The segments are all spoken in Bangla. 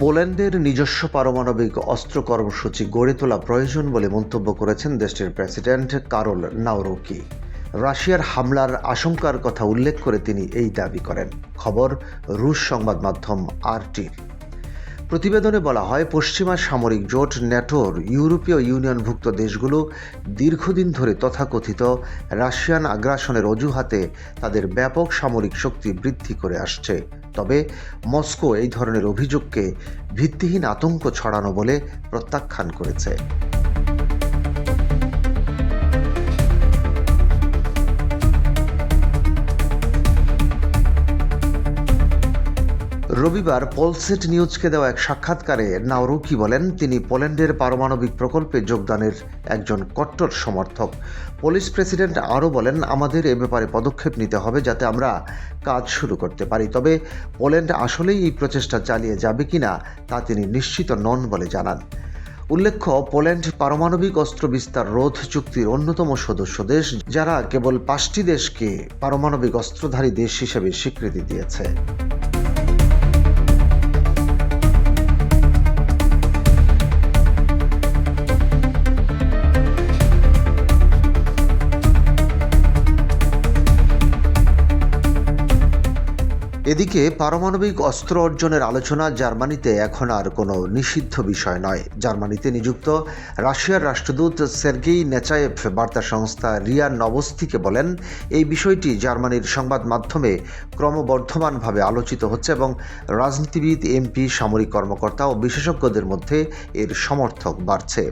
পোল্যান্ডের নিজস্ব পারমাণবিক অস্ত্র কর্মসূচি গড়ে তোলা প্রয়োজন বলে মন্তব্য করেছেন দেশটির প্রেসিডেন্ট কারল নাউরোকি রাশিয়ার হামলার আশঙ্কার কথা উল্লেখ করে তিনি এই দাবি করেন। খবর রুশ সংবাদ মাধ্যম আরটির প্রতিবেদনে বলা হয়, পশ্চিমা সামরিক জোট ন্যাটোর ইউরোপীয় ইউনিয়নভুক্ত দেশগুলো দীর্ঘদিন ধরে তথাকথিত রাশিয়ান আগ্রাসনের অজুহাতে তাদের ব্যাপক সামরিক শক্তি বৃদ্ধি করে আসছে। তবে মস্কো এই ধরনের অভিযোগকে ভিত্তিহীন আতঙ্ক ছড়ানো বলে প্রত্যাখ্যান করেছে। রবিবার পলসেট নিউজকে দেওয়া এক সাক্ষাৎকারে নাওরুকি বলেন, তিনি পোল্যান্ডের পারমাণবিক প্রকল্পে যোগদানের একজন কট্টর সমর্থক। পুলিশ প্রেসিডেন্ট আরও বলেন, আমাদের এ ব্যাপারে পদক্ষেপ নিতে হবে যাতে আমরা কাজ শুরু করতে পারি। তবে পোল্যান্ড আসলেই এই প্রচেষ্টা চালিয়ে যাবে কিনা, তা তিনি নিশ্চিত নন বলে জানান। উল্লেখ্য, পোল্যান্ড পারমাণবিক অস্ত্র বিস্তার রোধ চুক্তির অন্যতম সদস্য দেশ, যারা কেবল পাঁচটি দেশকে পারমাণবিক অস্ত্রধারী দেশ হিসেবে স্বীকৃতি দিয়েছে। এদিকে পারমাণবিক অস্ত্র অর্জনের আলোচনা জার্মানিতে এখন আর কোনো নিষিদ্ধ বিষয় নয়। জার্মানিতে নিযুক্ত রাশিয়ার রাষ্ট্রদূত সের্গেই নেচায়েভ বার্তা সংস্থা রিয়া নবস্তিকে বলেন, এই বিষয়টি জার্মানির সংবাদ মাধ্যমে ক্রমবর্ধমানভাবে আলোচিত হচ্ছে এবং রাজনীতিবিদ, এমপি, সামরিক কর্মকর্তা ও বিশেষজ্ঞদের মধ্যে এর সমর্থক বাড়ছে।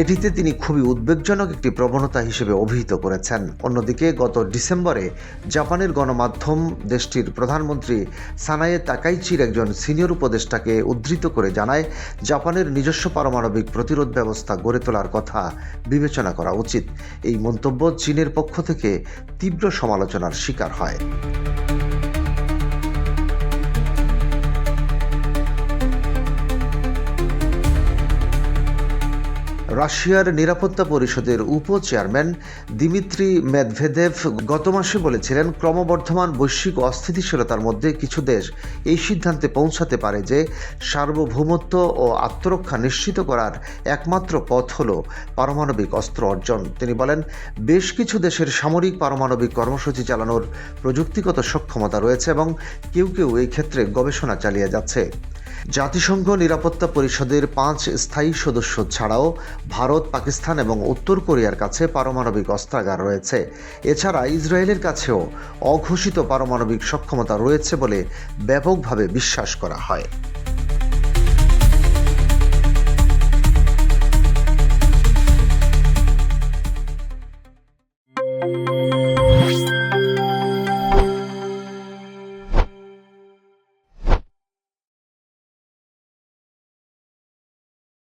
এটিতে তিনি খুবই উদ্বেগজনক একটি প্রবণতা হিসেবে অভিহিত করেছেন। অন্যদিকে গত ডিসেম্বরে জাপানের গণমাধ্যম দেশটির প্রধানমন্ত্রী সানায়ে তাকাইচির একজন সিনিয়র উপদেষ্টাকে উদ্ধৃত করে জানায়, জাপানের নিজস্ব পারমাণবিক প্রতিরোধ ব্যবস্থা গড়ে তোলার কথা বিবেচনা করা উচিত। এই মন্তব্য চীনের পক্ষ থেকে তীব্র সমালোচনার শিকার হয়। রাশিয়ার নিরাপত্তা পরিষদের উপ চেয়ারম্যান দিমিত্রি মেদভেদেভ গত মাসে বলেছিলেন, ক্রমবর্ধমান বৈশ্বিক অস্থিতিশীলতার মধ্যে কিছু দেশ এই সিদ্ধান্তে পৌঁছাতে পারে যে সার্বভৌমত্ব ও আত্মরক্ষা নিশ্চিত করার একমাত্র পথ হল পারমাণবিক অস্ত্র অর্জন। তিনি বলেন, বেশ কিছু দেশের সামরিক পারমাণবিক কর্মসূচি চালানোর প্রযুক্তিগত সক্ষমতা রয়েছে এবং কেউ কেউ এই ক্ষেত্রে গবেষণা চালিয়ে যাচ্ছে। জাতিসংঘ নিরাপত্তা পরিষদের পাঁচ স্থায়ী সদস্য ছাড়াও ভারত, পাকিস্তান এবং উত্তর কোরিয়ার কাছে পারমাণবিক অস্ত্রাগার রয়েছে। এছাড়া ইসরায়েলের কাছেও অঘোষিত পারমাণবিক সক্ষমতা রয়েছে বলে ব্যাপকভাবে বিশ্বাস করা হয়।